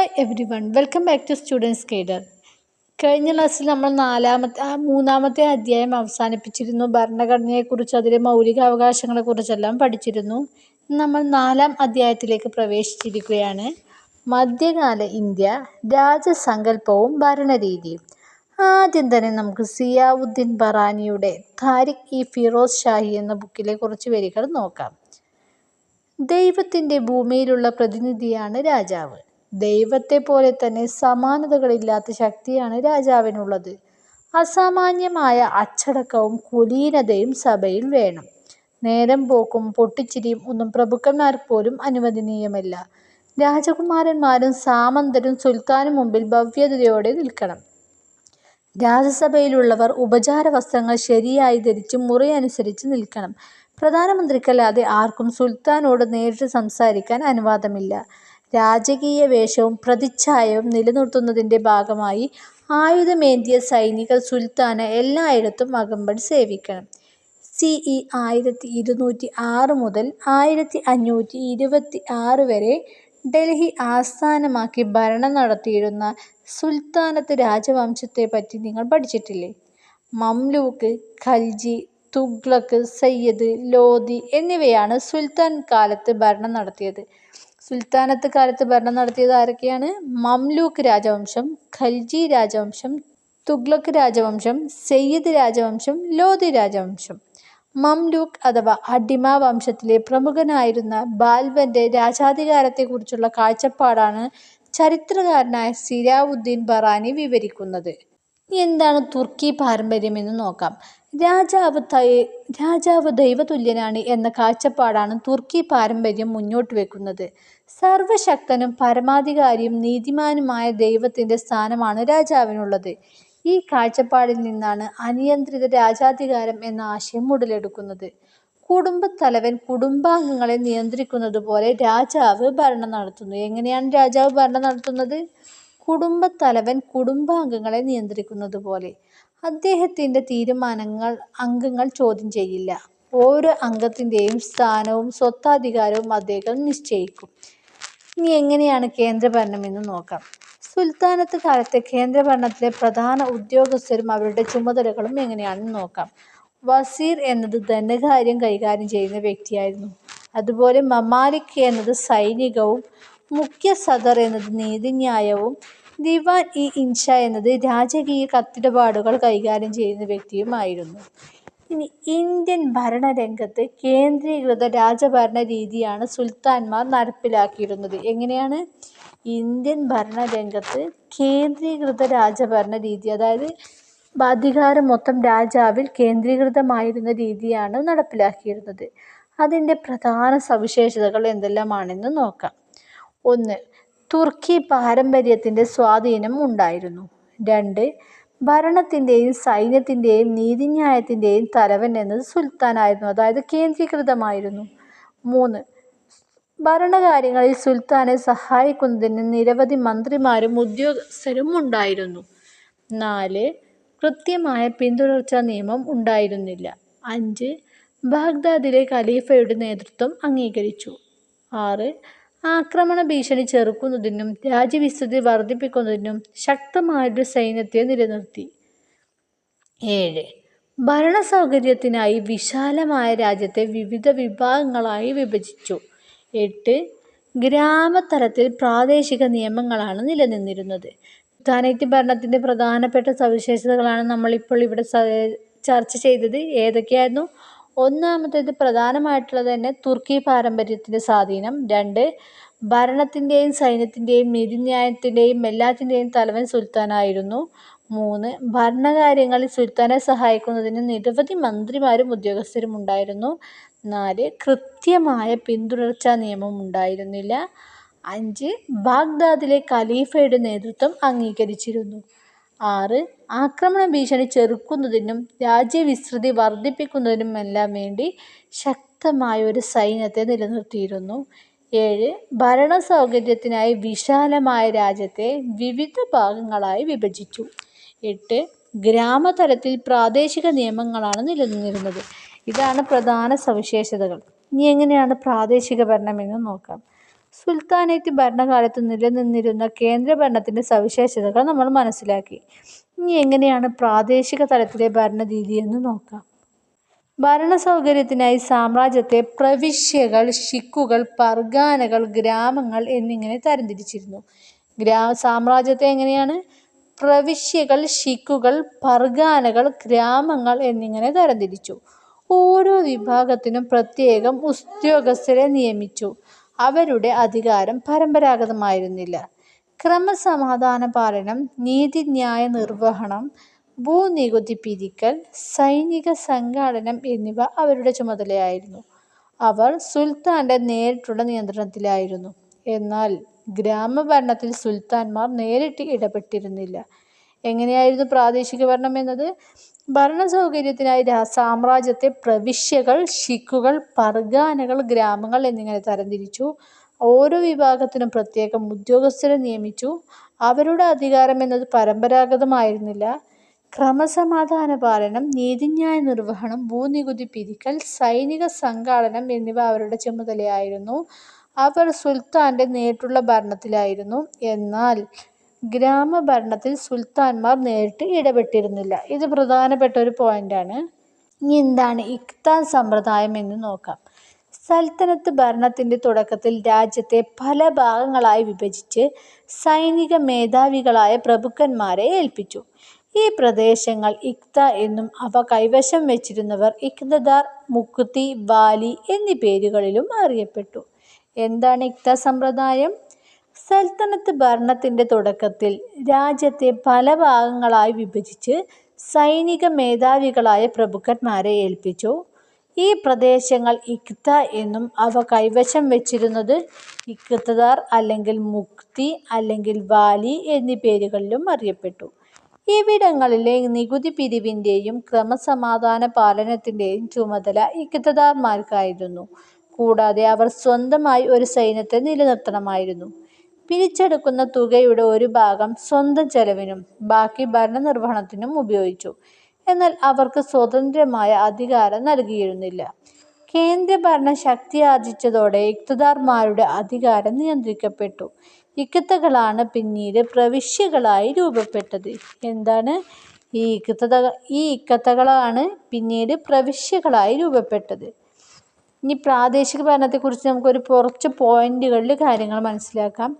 Hi everyone welcome back to students guider കഴിഞ്ഞ ക്ലാസ്സിൽ നമ്മൾ നാലാമത്തെ മൂന്നാമത്തെ അധ്യായം അവസാനിപ്പിച്ചിരുന്നു. ഭരണഘടനയെക്കുറിച്ച് അതിലെ മൗലിക അവകാശങ്ങളെക്കുറിച്ചെല്ലാം പഠിച്ചിരുന്നു. നമ്മൾ നാലാം അധ്യായത്തിലേക്ക് പ്രവേശിച്ചിരിക്കുകയാണ്. മധ്യകാല ഇന്ത്യ രാജസങ്കല്പവും ഭരണരീതിയും. ആദ്യം തന്നെ നമുക്ക് സിയാവുദ്ദീൻ ബറാനിയുടെ താരിഖ് ഇ ഫിറോസ് ഷാഹി എന്ന ബുക്കിലെ കുറച്ച് വരികൾ നോക്കാം. ദൈവത്തിന്റെ ഭൂമിയിലുള്ള പ്രതിനിധിയാണ് രാജാവ്. ദൈവത്തെ പോലെ തന്നെ സമാനതകളില്ലാത്ത ശക്തിയാണ് രാജാവിനുള്ളത്. അസാമാന്യമായ അച്ചടക്കവും കുലീനതയും സഭയിൽ വേണം. നേരം പോക്കും പൊട്ടിച്ചിരിയും ഒന്നും പ്രഭുക്കന്മാർക്ക് പോലും അനുവദനീയമല്ല. രാജകുമാരന്മാരും സാമന്തരും സുൽത്താനും മുമ്പിൽ ഭവ്യതയോടെ നിൽക്കണം. രാജസഭയിലുള്ളവർ ഉപചാര വസ്ത്രങ്ങൾ ശരിയായി ധരിച്ച് മുറയനുസരിച്ച് നിൽക്കണം. പ്രധാനമന്ത്രിക്കല്ലാതെ ആർക്കും സുൽത്താനോട് നേരിട്ട് സംസാരിക്കാൻ അനുവാദമില്ല. രാജകീയ വേഷവും പ്രതിച്ഛായവും നിലനിർത്തുന്നതിന്റെ ഭാഗമായി ആയുധമേന്തിയ സൈനികർ സുൽത്താന എല്ലായിടത്തും അകമ്പടി സേവിക്കണം. സി ഇ ആയിരത്തി ഇരുന്നൂറ്റി ആറ് മുതൽ ആയിരത്തി അഞ്ഞൂറ്റി ഇരുപത്തി ആറ് വരെ ഡൽഹി ആസ്ഥാനമാക്കി ഭരണം നടത്തിയിരുന്ന സുൽത്താനത്ത് രാജവംശത്തെപ്പറ്റി നിങ്ങൾ പഠിച്ചിട്ടില്ലേ? മംലൂക്ക് ഖൽജി തുഗ്ലക്ക് സയ്യദ് ലോധി എന്നിവയാണ് സുൽത്താൻ കാലത്ത് ഭരണം നടത്തിയത്. സുൽത്താനത്ത് കാലത്ത് ഭരണം നടത്തിയത് ആരൊക്കെയാണ്? മംലൂക്ക് രാജവംശം ഖൽജി രാജവംശം തുഗ്ലക്ക് രാജവംശം സയ്യിദ് രാജവംശം ലോധി രാജവംശം. മംലൂക്ക് അഥവാ അടിമ വംശത്തിലെ പ്രമുഖനായിരുന്ന ബാൽബന്റെ രാജാധികാരത്തെക്കുറിച്ചുള്ള കാഴ്ചപ്പാടാണ് ചരിത്രകാരനായ സിരാവുദ്ദീൻ ബറാനി വിവരിക്കുന്നത്. എന്താണ് തുർക്കി പാരമ്പര്യം എന്ന് നോക്കാം. രാജാവ് രാജാവ് ദൈവതുല്യനാണ് എന്ന കാഴ്ചപ്പാടാണ് തുർക്കി പാരമ്പര്യം മുന്നോട്ട് വെക്കുന്നത്. സർവശക്തനും പരമാധികാരിയും നീതിമാനുമായ ദൈവത്തിന്റെ സ്ഥാനമാണ് രാജാവിനുള്ളത്. ഈ കാഴ്ചപ്പാടിൽ നിന്നാണ് അനിയന്ത്രിത രാജാധികാരം എന്ന ആശയം ഉടലെടുക്കുന്നത്. കുടുംബത്തലവൻ കുടുംബാംഗങ്ങളെ നിയന്ത്രിക്കുന്നത് പോലെ രാജാവ് ഭരണം നടത്തുന്നു. എങ്ങനെയാണ് രാജാവ് ഭരണം നടത്തുന്നത്? കുടുംബത്തലവൻ കുടുംബാംഗങ്ങളെ നിയന്ത്രിക്കുന്നത് പോലെ അദ്ദേഹത്തിന്റെ തീരുമാനങ്ങൾ അംഗങ്ങൾ ചോദ്യം ചെയ്യില്ല. ഓരോ അംഗത്തിന്റെയും സ്ഥാനവും സ്വത്താധികാരവും അദ്ദേഹം നിശ്ചയിക്കും. ഇനി എങ്ങനെയാണ് കേന്ദ്രഭരണം എന്ന് നോക്കാം. സുൽത്താനത്ത് കാലത്തെ കേന്ദ്രഭരണത്തിലെ പ്രധാന ഉദ്യോഗസ്ഥരും അവരുടെ ചുമതലകളും എങ്ങനെയാണെന്ന് നോക്കാം. വസീർ എന്നത് ധനകാര്യം കൈകാര്യം ചെയ്യുന്ന വ്യക്തിയായിരുന്നു. അതുപോലെ മമാലിക് എന്നത് സൈനികവും മുഖ്യ സദർ എന്നത് നീതിന്യായവും ദിവാൻ ഇ ഇൻഷ എന്നത് രാജകീയ കത്തിടപാടുകൾ കൈകാര്യം ചെയ്യുന്ന വ്യക്തിയുമായിരുന്നു. ഇനി ഇന്ത്യൻ ഭരണരംഗത്ത് കേന്ദ്രീകൃത രാജഭരണ രീതിയാണ് സുൽത്താൻമാർ നടപ്പിലാക്കിയിരുന്നത്. എങ്ങനെയാണ്? ഇന്ത്യൻ ഭരണരംഗത്ത് കേന്ദ്രീകൃത രാജഭരണ രീതി അതായത് അധികാരം മൊത്തം രാജാവിൽ കേന്ദ്രീകൃതമായിരുന്ന രീതിയാണ് നടപ്പിലാക്കിയിരുന്നത്. അതിന്റെ പ്രധാന സവിശേഷതകൾ എന്തെല്ലാമാണെന്ന് നോക്കാം. ഒന്ന് തുർക്കി പാരമ്പര്യത്തിന്റെ സ്വാധീനം ഉണ്ടായിരുന്നു. രണ്ട് ഭരണത്തിന്റെയും സൈന്യത്തിന്റെയും നീതിന്യായത്തിന്റെയും തലവൻ എന്നത് സുൽത്താനായിരുന്നു അതായത് കേന്ദ്രീകൃതമായിരുന്നു. മൂന്ന് ഭരണകാര്യങ്ങളിൽ സുൽത്താനെ സഹായിക്കുന്നതിന് നിരവധി മന്ത്രിമാരും ഉദ്യോഗസ്ഥരും ഉണ്ടായിരുന്നു. നാല് കൃത്യമായ പിന്തുടർച്ചാ നിയമം ഉണ്ടായിരുന്നില്ല. അഞ്ച് ബാഗ്ദാദിലെ ഖലീഫയുടെ നേതൃത്വം അംഗീകരിച്ചു. ആറ് ആക്രമണ ഭീഷണി ചെറുക്കുന്നതിനും രാജ്യവിസ്തൃതി വർദ്ധിപ്പിക്കുന്നതിനും ശക്തമായൊരു സൈന്യത്തെ നിലനിർത്തി. ഏഴ്. ഭരണ സൗകര്യത്തിനായി വിശാലമായ രാജ്യത്തെ വിവിധ വിഭാഗങ്ങളായി വിഭജിച്ചു. എട്ട്. ഗ്രാമതലത്തിൽ പ്രാദേശിക നിയമങ്ങളാണ് നിലനിന്നിരുന്നത്. സുൽത്താനേറ്റ് ഭരണത്തിന്റെ പ്രധാനപ്പെട്ട സവിശേഷതകളാണ് നമ്മളിപ്പോൾ ഇവിടെ ചർച്ച ചെയ്തത്. ഏതൊക്കെയായിരുന്നു? ഒന്നാമത്തേത് പ്രധാനമായിട്ടുള്ളത് തന്നെ തുർക്കി പാരമ്പര്യത്തിന്റെ സ്വാധീനം. രണ്ട് ഭരണത്തിന്റെയും സൈന്യത്തിന്റെയും നീതിന്യായത്തിന്റെയും എല്ലാത്തിന്റെയും തലവൻ സുൽത്താനായിരുന്നു. മൂന്ന് ഭരണകാര്യങ്ങളിൽ സുൽത്താനെ സഹായിക്കുന്നതിന് നിരവധി മന്ത്രിമാരും ഉദ്യോഗസ്ഥരും ഉണ്ടായിരുന്നു. നാല് കൃത്യമായ പിന്തുടർച്ചാ നിയമം ഉണ്ടായിരുന്നില്ല. അഞ്ച് ബാഗ്ദാദിലെ ഖലീഫയുടെ നേതൃത്വം അംഗീകരിച്ചിരുന്നു. ആറ് ആക്രമണ ഭീഷണി ചെറുക്കുന്നതിനും രാജ്യവിസ്തൃതി വർദ്ധിപ്പിക്കുന്നതിനുമെല്ലാം വേണ്ടി ശക്തമായ ഒരു സൈന്യത്തെ നിലനിർത്തിയിരുന്നു. ഏഴ് ഭരണ സൗകര്യത്തിനായി വിശാലമായ രാജ്യത്തെ വിവിധ ഭാഗങ്ങളായി വിഭജിച്ചു. എട്ട് ഗ്രാമതലത്തിൽ പ്രാദേശിക നിയമങ്ങളാണ് നിലനിന്നിരുന്നത്. ഇതാണ് പ്രധാന സവിശേഷതകൾ. ഇനി എങ്ങനെയാണ് പ്രാദേശിക ഭരണമെന്ന് നോക്കാം. സുൽത്താനേറ്റ് ഭരണകാലത്ത് നിലനിന്നിരുന്ന കേന്ദ്ര കേന്ദ്രഭരണത്തിന്റെ സവിശേഷതകൾ നമ്മൾ മനസ്സിലാക്കി. ഇനി എങ്ങനെയാണ് പ്രാദേശിക തലത്തിലെ ഭരണരീതി എന്ന് നോക്കാം. ഭരണ സൗകര്യത്തിനായി സാമ്രാജ്യത്തെ പ്രവിശ്യകൾ, ഷിക്കുകൾ, പർഗാനകൾ, ഗ്രാമങ്ങൾ എന്നിങ്ങനെ തരംതിരിച്ചിരുന്നു. ഗ്രാ സാമ്രാജ്യത്തെ എങ്ങനെയാണ് പ്രവിശ്യകൾ, ഷിക്കുകൾ, പർഗാനകൾ, ഗ്രാമങ്ങൾ എന്നിങ്ങനെ തരംതിരിച്ചു. ഓരോ വിഭാഗത്തിനും പ്രത്യേകം ഉദ്യോഗസ്ഥരെ നിയമിച്ചു. അവരുടെ അധികാരം പരമ്പരാഗതമായിരുന്നില്ല. ക്രമസമാധാന പാലനം നീതിന്യായ നിർവഹണം ഭൂനികുതി പിരിക്കൽ, സൈനിക സംഘാടനം എന്നിവ അവരുടെ ചുമതലയായിരുന്നു. അവർ സുൽത്താന്റെ നേരിട്ടുള്ള നിയന്ത്രണത്തിലായിരുന്നു. എന്നാൽ ഗ്രാമഭരണത്തിൽ സുൽത്താൻമാർ നേരിട്ട് ഇടപെട്ടിരുന്നില്ല. എങ്ങനെയായിരുന്നു പ്രാദേശിക ഭരണം എന്നത്? ഭരണസൗകര്യത്തിനായി സാമ്രാജ്യത്തെ പ്രവിശ്യകൾ, ഷിക്കുകൾ, പർഗാനകൾ, ഗ്രാമങ്ങൾ എന്നിങ്ങനെ തരംതിരിച്ചു. ഓരോ വിഭാഗത്തിനും പ്രത്യേകം ഉദ്യോഗസ്ഥരെ നിയമിച്ചു. അവരുടെ അധികാരം എന്നത് പരമ്പരാഗതമായിരുന്നില്ല. ക്രമസമാധാന പാലനം നീതിന്യായ നിർവഹണം ഭൂനികുതി പിരിക്കൽ, സൈനിക സംഘാടനം എന്നിവ അവരുടെ ചുമതലയായിരുന്നു. അവർ സുൽത്താന്റെ നേരിട്ടുള്ള ഭരണത്തിലായിരുന്നു. എന്നാൽ ഗ്രാമഭരണത്തിൽ സുൽത്താന്മാർ നേരിട്ട് ഇടപെട്ടിരുന്നില്ല. ഇത് പ്രധാനപ്പെട്ട ഒരു പോയിന്റാണ്. ഇനി എന്താണ് ഇക്താൻ സമ്പ്രദായം എന്ന് നോക്കാം. സൽത്തനത്ത് ഭരണത്തിന്റെ തുടക്കത്തിൽ രാജ്യത്തെ പല ഭാഗങ്ങളായി വിഭജിച്ച് സൈനിക മേധാവികളായ പ്രഭുക്കന്മാരെ ഏൽപ്പിച്ചു. ഈ പ്രദേശങ്ങൾ ഇക്ത എന്നും അവ കൈവശം വെച്ചിരുന്നവർ ഇക്തദാർ മുക്തി വാലി എന്നീ പേരുകളിലും അറിയപ്പെട്ടു. എന്താണ് ഇക്ത സമ്പ്രദായം? സൽത്തനത്ത് ഭരണത്തിന്റെ തുടക്കത്തിൽ രാജ്യത്തെ പല ഭാഗങ്ങളായി വിഭജിച്ച് സൈനിക മേധാവികളായ പ്രഭുക്കന്മാരെ ഏൽപ്പിച്ചു. ഈ പ്രദേശങ്ങൾ ഇക്ത എന്നും അവ കൈവശം വെച്ചിരുന്നത് ഇക്തദാർ അല്ലെങ്കിൽ മുക്തി അല്ലെങ്കിൽ വാലി എന്നീ പേരുകളിലും അറിയപ്പെട്ടു. ഇവിടങ്ങളിലെ നികുതി പിരിവിന്റെയും ക്രമസമാധാന പാലനത്തിന്റെയും ചുമതല ഇക്തദാർമാർക്കായിരുന്നു കൂടാതെ അവർ സ്വന്തമായി ഒരു സൈന്യത്തെ നിലനിർത്തണമായിരുന്നു. പിരിച്ചെടുക്കുന്ന തുകയുടെ ഒരു ഭാഗം സ്വന്തം ചെലവിനും ബാക്കി ഭരണനിർവഹണത്തിനും ഉപയോഗിച്ചു. എന്നാൽ അവർക്ക് സ്വതന്ത്രമായ അധികാരം നൽകിയിരുന്നില്ല. കേന്ദ്രഭരണം ശക്തിയാർജിച്ചതോടെ ഇക്തദാർമാരുടെ അധികാരം നിയന്ത്രിക്കപ്പെട്ടു. ഇക്കത്തകളാണ് പിന്നീട് പ്രവിശ്യകളായി രൂപപ്പെട്ടത്. എന്താണ് ഈ ഇക്കത്തത ഈ ഇക്കത്തകളാണ് പിന്നീട് പ്രവിശ്യകളായി രൂപപ്പെട്ടത്. ഇനി പ്രാദേശിക ഭരണത്തെക്കുറിച്ച് നമുക്കൊരു കുറച്ച് പോയിന്റുകളിൽ കാര്യങ്ങൾ മനസ്സിലാക്കാം.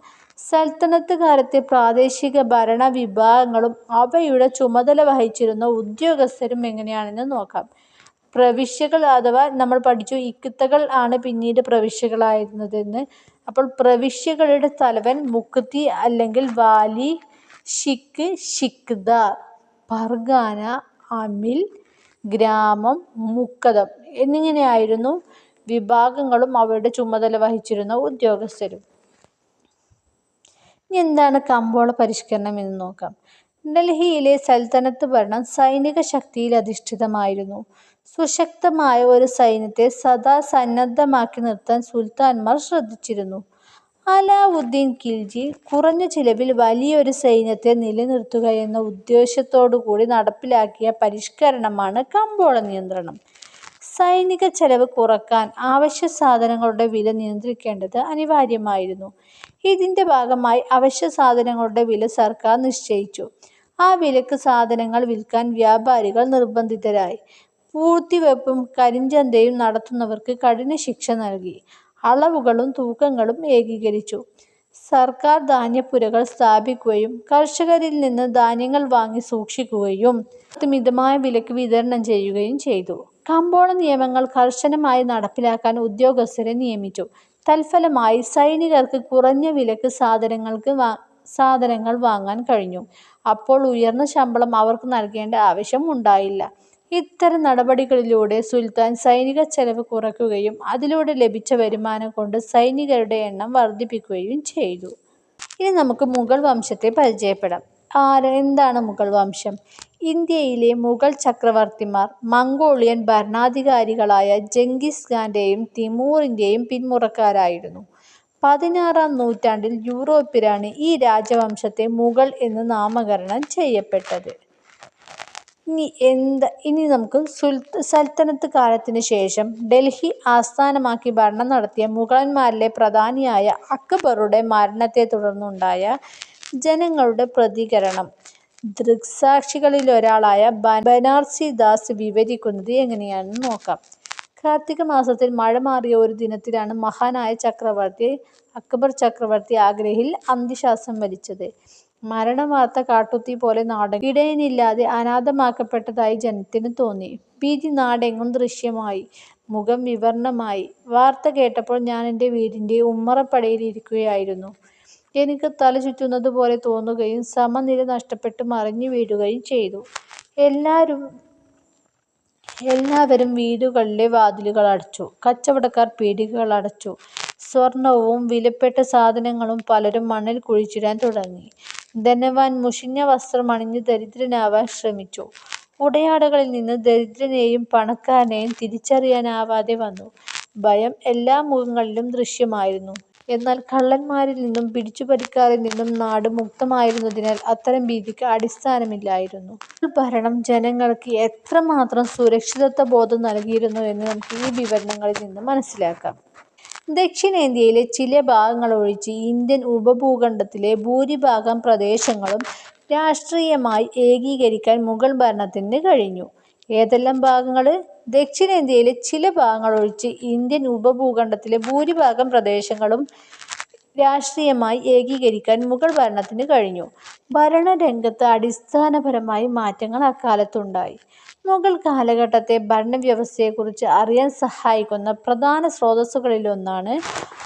സൽത്തനത്ത് കാലത്തെ പ്രാദേശിക ഭരണ വിഭാഗങ്ങളും അവയുടെ ചുമതല വഹിച്ചിരുന്ന ഉദ്യോഗസ്ഥരും എങ്ങനെയാണെന്ന് നോക്കാം. പ്രവിശ്യകൾ അഥവാ നമ്മൾ പഠിച്ചു ഇക്കുത്തകൾ ആണ് പിന്നീട് പ്രവിശ്യകളായിരുന്നതെന്ന്. അപ്പോൾ പ്രവിശ്യകളുടെ തലവൻ മുക്തി അല്ലെങ്കിൽ വാലി, ഷിക്ക് ഷിക്ദാർ, പർഗാന അമിൽ ഗ്രാമം മുക്കദം എന്നിങ്ങനെയായിരുന്നു വിഭാഗങ്ങളും അവരുടെ ചുമതല വഹിച്ചിരുന്ന ഉദ്യോഗസ്ഥരും. ഇനി എന്താണ് കമ്പോള പരിഷ്കരണം എന്ന് നോക്കാം. ഡൽഹിയിലെ സൽത്തനത്ത് ഭരണം സൈനിക ശക്തിയിൽ അധിഷ്ഠിതമായിരുന്നു. സുശക്തമായ ഒരു സൈന്യത്തെ സദാ സന്നദ്ധമാക്കി നിർത്താൻ സുൽത്താൻമാർ ശ്രദ്ധിച്ചിരുന്നു. അലാവുദ്ദീൻ ഖിൽജി കുറഞ്ഞ ചിലവിൽ വലിയൊരു സൈന്യത്തെ നിലനിർത്തുക എന്ന ഉദ്ദേശത്തോടു കൂടി നടപ്പിലാക്കിയ പരിഷ്കരണമാണ് കമ്പോള നിയന്ത്രണം. സൈനികച്ചെലവ് കുറയ്ക്കാൻ അവശ്യ സാധനങ്ങളുടെ വില നിയന്ത്രിക്കേണ്ടത് അനിവാര്യമായിരുന്നു. ഇതിന്റെ ഭാഗമായി അവശ്യ സാധനങ്ങളുടെ വില സർക്കാർ നിശ്ചയിച്ചു. ആ വിലക്ക് സാധനങ്ങൾ വിൽക്കാൻ വ്യാപാരികൾ നിർബന്ധിതരായി. പൂഴ്ത്തിവെപ്പും കരിഞ്ചന്തയും നടത്തുന്നവർക്ക് കഠിന ശിക്ഷ നൽകി. അളവുകളും തൂക്കങ്ങളും ഏകീകരിച്ചു. സർക്കാർ ധാന്യപ്പുരകൾ സ്ഥാപിക്കുകയും കർഷകരിൽ നിന്ന് ധാന്യങ്ങൾ വാങ്ങി സൂക്ഷിക്കുകയും മിതമായ വിലക്ക് വിതരണം ചെയ്യുകയും ചെയ്തു. കമ്പോള നിയമങ്ങൾ കർശനമായി നടപ്പിലാക്കാൻ ഉദ്യോഗസ്ഥരെ നിയമിച്ചു. തൽഫലമായി സൈനികർക്ക് കുറഞ്ഞ വിലക്ക് വിലയ്ക്ക് സാധനങ്ങൾ വാങ്ങാൻ കഴിഞ്ഞു. അപ്പോൾ ഉയർന്ന ശമ്പളം അവർക്ക് നൽകേണ്ട ആവശ്യം ഉണ്ടായില്ല. ഇത്തരം നടപടികളിലൂടെ സുൽത്താൻ സൈനിക ചെലവ് കുറയ്ക്കുകയും അതിലൂടെ ലഭിച്ച വരുമാനം കൊണ്ട് സൈനികരുടെ എണ്ണം വർദ്ധിപ്പിക്കുകയും ചെയ്തു. ഇനി നമുക്ക് മുഗൾ വംശത്തെ പരിചയപ്പെടാം. എന്താണ് മുഗൾ വംശം? ഇന്ത്യയിലെ മുഗൾ ചക്രവർത്തിമാർ മംഗോളിയൻ ഭരണാധികാരികളായ ജംഗിസ് ഖാന്റെയും തിമൂറിന്റെയും പിന്മുറക്കാരായിരുന്നു. പതിനാറാം നൂറ്റാണ്ടിൽ യൂറോപ്പിലാണ് ഈ രാജവംശത്തെ മുഗൾ എന്ന് നാമകരണം ചെയ്യപ്പെട്ടത്. ഇനി എന്ത് ഇനി നമുക്ക് സൽത്തനത്ത് കാലത്തിന് ശേഷം ഡൽഹി ആസ്ഥാനമാക്കി ഭരണം നടത്തിയ മുഗളന്മാരിലെ പ്രധാനിയായ അക്ബറുടെ മരണത്തെ തുടർന്നുണ്ടായ ജനങ്ങളുടെ പ്രതികരണം ദൃക്സാക്ഷികളിലൊരാളായ ബനാർസി ദാസ് വിവരിക്കുന്നത് എങ്ങനെയാണെന്ന് നോക്കാം. കാർത്തിക മാസത്തിൽ മഴ മാറിയ ഒരു ദിനത്തിലാണ് മഹാനായ ചക്രവർത്തി അക്ബർ ചക്രവർത്തി ആഗ്രഹിൽ അന്ത്യശ്വാസം വലിച്ചത്. മരണവാർത്ത കാട്ടുത്തി പോലെ പരന്നു. ഇടയനില്ലാതെ അനാഥമാക്കപ്പെട്ടതായി ജനത്തിന് തോന്നി. ഭീതി നാടെങ്ങും ദൃശ്യമായി. മുഖം വിവർണമായി. വാർത്ത കേട്ടപ്പോൾ ഞാൻ എന്റെ വീടിന്റെ ഉമ്മറപ്പടിയിൽ ഇരിക്കുകയായിരുന്നു. എനിക്ക് തല ചുറ്റുന്നത് പോലെ തോന്നുകയും സമനില നഷ്ടപ്പെട്ട് മറിഞ്ഞു വീഴുകയും ചെയ്തു. എല്ലാവരും എല്ലാവരും വീടുകളിലെ വാതിലുകൾ അടച്ചു. കച്ചവടക്കാർ പീടികകൾ അടച്ചു. സ്വർണവും വിലപ്പെട്ട സാധനങ്ങളും പലരും മണ്ണിൽ കുഴിച്ചിടാൻ തുടങ്ങി. ധനവാൻ മുഷിഞ്ഞ വസ്ത്രം അണിഞ്ഞ് ദരിദ്രനാവാൻ ശ്രമിച്ചു. ഉടയാടകളിൽ നിന്ന് ദരിദ്രനെയും പണക്കാരനെയും തിരിച്ചറിയാനാവാതെ വന്നു. ഭയം എല്ലാ മുഖങ്ങളിലും ദൃശ്യമായിരുന്നു. എന്നാൽ കള്ളന്മാരിൽ നിന്നും പിടിച്ചുപറിക്കാരിൽ നിന്നും നാട് മുക്തമായിരുന്നതിനാൽ അത്തരം ഭീതിക്ക് അടിസ്ഥാനമില്ലായിരുന്നു. ഭരണം ജനങ്ങൾക്ക് എത്രമാത്രം സുരക്ഷിതത്വ ബോധം നൽകിയിരുന്നു എന്ന് നമുക്ക് ഈ വിവരണങ്ങളിൽ നിന്ന് മനസ്സിലാക്കാം. ദക്ഷിണേന്ത്യയിലെ ചില ഭാഗങ്ങൾ ഒഴിച്ച് ഇന്ത്യൻ ഉപഭൂഖണ്ഡത്തിലെ ഭൂരിഭാഗം പ്രദേശങ്ങളും രാഷ്ട്രീയമായി ഏകീകരിക്കാൻ മുഗൾ ഭരണത്തിന് കഴിഞ്ഞു. ഏതെല്ലാം ഭാഗങ്ങൾ? ദക്ഷിണേന്ത്യയിലെ ചില ഭാഗങ്ങളൊഴിച്ച് ഇന്ത്യൻ ഉപഭൂഖണ്ഡത്തിലെ ഭൂരിഭാഗം പ്രദേശങ്ങളും രാഷ്ട്രീയമായി ഏകീകരിക്കാൻ മുഗൾ ഭരണത്തിന് കഴിഞ്ഞു. ഭരണരംഗത്ത് അടിസ്ഥാനപരമായി മാറ്റങ്ങൾ അക്കാലത്തുണ്ടായി. മുഗൾ കാലഘട്ടത്തെ ഭരണവ്യവസ്ഥയെക്കുറിച്ച് അറിയാൻ സഹായിക്കുന്ന പ്രധാന സ്രോതസ്സുകളിലൊന്നാണ്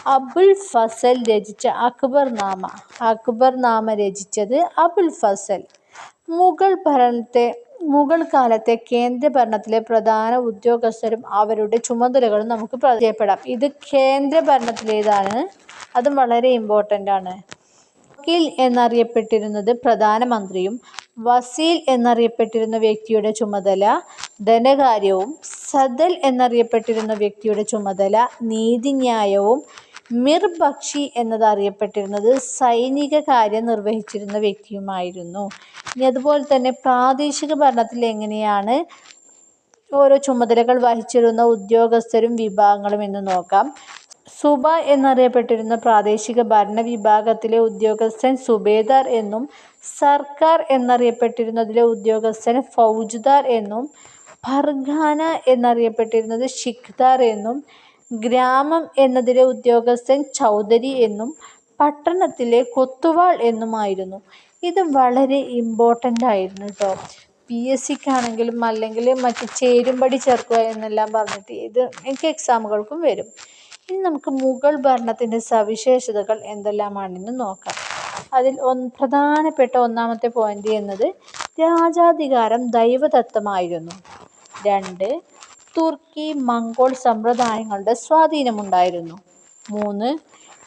അബുൽ ഫസൽ രചിച്ച അക്ബർനാമ. അക്ബർനാമ രചിച്ചത് അബുൽ ഫസൽ. മുഗൾ കാലത്തെ കേന്ദ്ര ഭരണത്തിലെ പ്രധാന ഉദ്യോഗസ്ഥരും അവരുടെ ചുമതലകളും നമുക്ക് പരിചയപ്പെടാം. ഇത് കേന്ദ്ര കേന്ദ്രഭരണത്തിലേതാണ്. അതും വളരെ ഇമ്പോർട്ടന്റ് ആണ് വക്കീൽ എന്നറിയപ്പെട്ടിരുന്നത് പ്രധാനമന്ത്രിയും വസീൽ എന്നറിയപ്പെട്ടിരുന്ന വ്യക്തിയുടെ ചുമതല ധനകാര്യവും സദൽ എന്നറിയപ്പെട്ടിരുന്ന വ്യക്തിയുടെ ചുമതല നീതിന്യായവും മിർ ബക്ഷി എന്നതറിയപ്പെട്ടിരുന്നത് സൈനിക കാര്യം നിർവഹിച്ചിരുന്ന വ്യക്തിയുമായിരുന്നു. ഇനി അതുപോലെ തന്നെ പ്രാദേശിക ഭരണത്തിൽ എങ്ങനെയാണ് ഓരോ ചുമതലകൾ വഹിച്ചിരുന്ന ഉദ്യോഗസ്ഥരും വിഭാഗങ്ങളും എന്ന് നോക്കാം. സുബ എന്നറിയപ്പെട്ടിരുന്ന പ്രാദേശിക ഭരണ വിഭാഗത്തിലെ ഉദ്യോഗസ്ഥൻ സുബേദാർ എന്നും സർക്കാർ എന്നറിയപ്പെട്ടിരുന്നതിലെ ഉദ്യോഗസ്ഥൻ ഫൗജ്ദാർ എന്നും ഫർഖാന എന്നറിയപ്പെട്ടിരുന്നത് ഷിഖ്ദാർ എന്നും ഗ്രാമം എന്നതിലെ ഉദ്യോഗസ്ഥൻ ചൗധരി എന്നും പട്ടണത്തിലെ കൊത്തുവാൾ എന്നുമായിരുന്നു. ഇത് വളരെ ഇമ്പോർട്ടന്റ് ആയിരുന്നു കേട്ടോ പി എസ് സിക്കാണെങ്കിലും അല്ലെങ്കിൽ മറ്റ് ചേരുംപടി ചേർക്കുക എന്നെല്ലാം പറഞ്ഞിട്ട് ഇത് എനിക്ക് എക്സാമുകൾക്കും വരും. ഇനി നമുക്ക് മുഗൾ ഭരണത്തിന്റെ സവിശേഷതകൾ എന്തെല്ലാമാണെന്ന് നോക്കാം. അതിൽ പ്രധാനപ്പെട്ട ഒന്നാമത്തെ പോയിന്റ് എന്നത് രാജാധികാരം ദൈവദത്തമായിരുന്നു. രണ്ട് തുർക്കി മംഗോൾ സമ്പ്രദായങ്ങളുടെ സ്വാധീനമുണ്ടായിരുന്നു. മൂന്ന്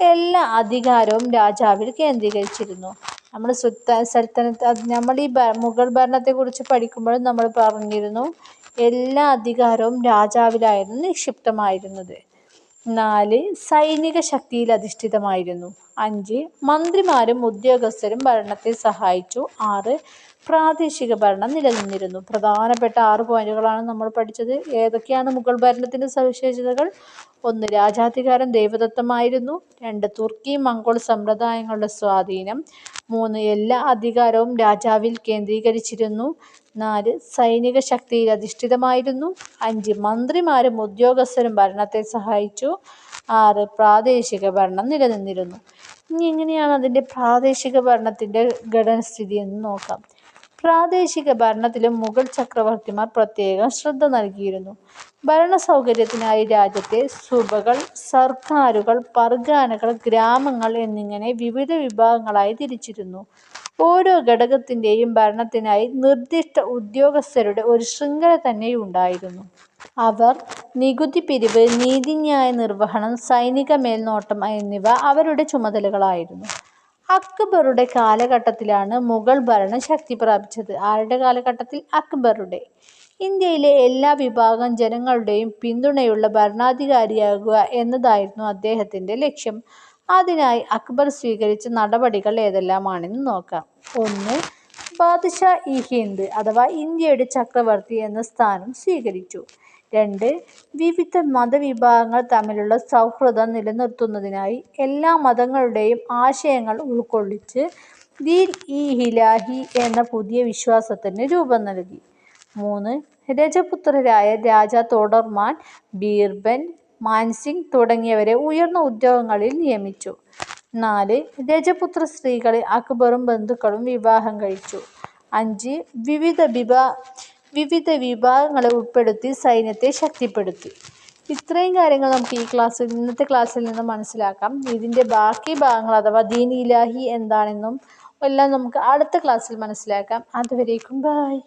എല്ലാ അധികാരവും രാജാവിൽ കേന്ദ്രീകരിച്ചിരുന്നു. നമ്മൾ സൽത്തനത്ത് നമ്മൾ ഈ മുഗൾ ഭരണത്തെക്കുറിച്ച് പഠിക്കുമ്പോഴും നമ്മൾ പറഞ്ഞിരുന്നു എല്ലാ അധികാരവും രാജാവിലായിരുന്നു നിക്ഷിപ്തമായിരുന്നത്. നാല് സൈനിക ശക്തിയിൽ അധിഷ്ഠിതമായിരുന്നു. അഞ്ച് മന്ത്രിമാരും ഉദ്യോഗസ്ഥരും ഭരണത്തെ സഹായിച്ചു. ആറ് പ്രാദേശിക ഭരണം നിലനിന്നിരുന്നു. പ്രധാനപ്പെട്ട ആറ് പോയിന്റുകളാണ് നമ്മൾ പഠിച്ചത്. ഏതൊക്കെയാണ് മുഗൾ ഭരണത്തിന്റെ സവിശേഷതകൾ? ഒന്ന് രാജാധികാരം ദൈവദത്തമായിരുന്നു. രണ്ട് തുർക്കി മംഗോൾ സമ്പ്രദായങ്ങളുടെ സ്വാധീനം. മൂന്ന് എല്ലാ അധികാരവും രാജാവിൽ കേന്ദ്രീകരിച്ചിരുന്നു. നാല് സൈനിക ശക്തിയിൽ അധിഷ്ഠിതമായിരുന്നു. അഞ്ച് മന്ത്രിമാരും ഉദ്യോഗസ്ഥരും ഭരണത്തെ സഹായിച്ചു. ആറ് പ്രാദേശിക ഭരണം നിലനിന്നിരുന്നു. ഇനി എങ്ങനെയാണ് അതിന്റെ പ്രാദേശിക ഭരണത്തിന്റെ ഘടനസ്ഥിതി എന്ന് നോക്കാം. പ്രാദേശിക ഭരണത്തിലും മുഗൾ ചക്രവർത്തിമാർ പ്രത്യേകം ശ്രദ്ധ നൽകിയിരുന്നു. ഭരണ സൗകര്യത്തിനായി രാജ്യത്തെ സുബകൾ സർക്കാരുകൾ പർഗാനകൾ ഗ്രാമങ്ങൾ എന്നിങ്ങനെ വിവിധ വിഭാഗങ്ങളായി തിരിച്ചിരുന്നു. ഓരോ ഘടകത്തിന്റെയും ഭരണത്തിനായി നിർദ്ദിഷ്ട ഉദ്യോഗസ്ഥരുടെ ഒരു ശൃംഖല തന്നെ ഉണ്ടായിരുന്നു അവർ നികുതി പിരിവ് നീതിന്യായ നിർവഹണം സൈനിക മേൽനോട്ടം എന്നിവ അവരുടെ ചുമതലകളായിരുന്നു. അക്ബറുടെ കാലഘട്ടത്തിലാണ് മുഗൾ ഭരണം ശക്തി പ്രാപിച്ചത്. ആരുടെ കാലഘട്ടത്തിൽ? അക്ബറുടെ. ഇന്ത്യയിലെ എല്ലാ വിഭാഗം ജനങ്ങളുടെയും പിന്തുണയുള്ള ഭരണാധികാരിയാകുക എന്നതായിരുന്നു അദ്ദേഹത്തിന്റെ ലക്ഷ്യം. അതിനായി അക്ബർ സ്വീകരിച്ച നടപടികൾ ഏതെല്ലാമാണെന്ന് നോക്കാം. ഒന്ന് ബാദ്ഷാ ഇ ഹിന്ദ് അഥവാ ഇന്ത്യയുടെ ചക്രവർത്തി എന്ന സ്ഥാനം സ്വീകരിച്ചു. രണ്ട് വിവിധ മതവിഭാഗങ്ങൾ തമ്മിലുള്ള സൗഹൃദം നിലനിർത്തുന്നതിനായി എല്ലാ മതങ്ങളുടെയും ആശയങ്ങൾ ഉൾക്കൊള്ളിച്ച് ദീൻ ഇ ഹിലാഹി എന്ന പുതിയ വിശ്വാസത്തിന് രൂപം നൽകി. മൂന്ന് രജപുത്രരായ രാജ തോഡർമാൻ, ബീർബൻ മാൻസിംഗ് തുടങ്ങിയവരെ ഉയർന്ന ഉദ്യോഗങ്ങളിൽ നിയമിച്ചു. നാല് രജപുത്ര സ്ത്രീകളെ അക്ബറും ബന്ധുക്കളും വിവാഹം കഴിച്ചു. അഞ്ച് വിവിധ വിഭാഗങ്ങളെ ഉൾപ്പെടുത്തി സൈന്യത്തെ ശക്തിപ്പെടുത്തി. ഇത്രയും കാര്യങ്ങൾ നമുക്ക് ഈ ക്ലാസ്സിൽ ഇന്നത്തെ ക്ലാസ്സിൽ നിന്ന് മനസ്സിലാക്കാം. ഇതിന്റെ ബാക്കി ഭാഗങ്ങൾ അഥവാ ദീൻ-ഇലാഹി എന്താണെന്നും എല്ലാം നമുക്ക് അടുത്ത ക്ലാസ്സിൽ മനസ്സിലാക്കാം. അതുവരേക്കും ബൈ.